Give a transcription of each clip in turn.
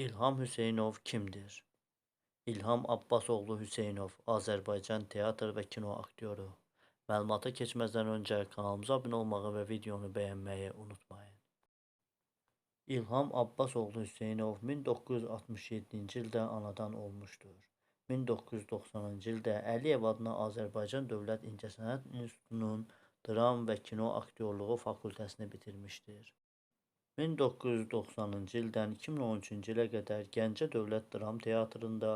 İlham Hüseynov kimdir? İlham Abbasoğlu Hüseynov, Azərbaycan teatr və kino aktyoru. Məlumata keçməzdən öncə kanalımıza abunə olmağı və videonu bəyənməyi unutmayın. İlham Abbasoğlu Hüseynov 1967-ci ildə anadan olmuşdur. 1990-cı ildə Əliyev adına Azərbaycan Dövlət İncəsənət İnstitutunun dram və kino aktyorluğu fakültəsini bitirmişdir. 1990-cı ildən 2013-cü ilə qədər Gəncə Dövlət Dram Teatrında,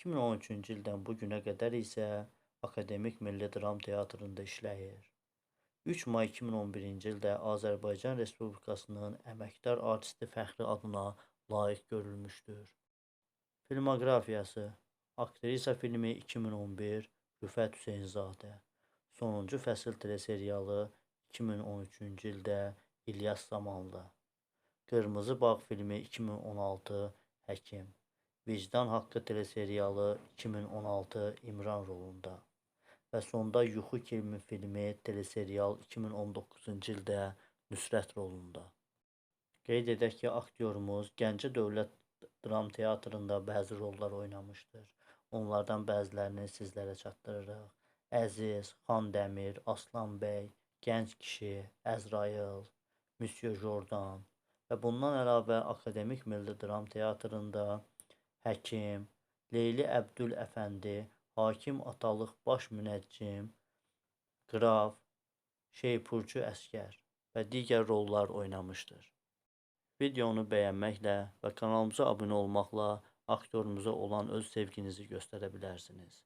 2013-cü ildən bu günə qədər isə Akademik Milli Dram Teatrında işləyir. 3 may 2011-ci ildə Azərbaycan Respublikasının əməkdar artisti fəxri adına layiq görülmüşdür. Filmoqrafiyası Aktrisa filmi 2011 Rüfət Hüseynzadə Sonuncu fəsil teleserialı 2013-cü ildə İlyas Zamanlı Qırmızı Bağ filmi 2016 Həkim Vicdan Haqqı teleserialı 2016 İmran rolunda və sonda Yuxu kimi filmi teleserial 2019-cu ildə Nüsrət rolunda. Qeyd edək ki, aktyorumuz Gəncə Dövlət Dram Teatrında bəzi rollar oynamışdır. Onlardan bəzilərini sizlərə çatdırırıq. Əziz, Xandəmir, Aslan bəy, Gənc kişi, Əzrail, Müsyo Jordan və bundan əlavə Akademik Milli Dram Teatrında Həkim, Leyli Əbdül Əfəndi, Hakim Atalıq baş münəccim, Qraf, Şeypurcu Əskər və digər rollar oynamışdır. Videonu bəyənməklə və kanalımıza abunə olmaqla aktyorumuza olan öz sevginizi göstərə bilərsiniz.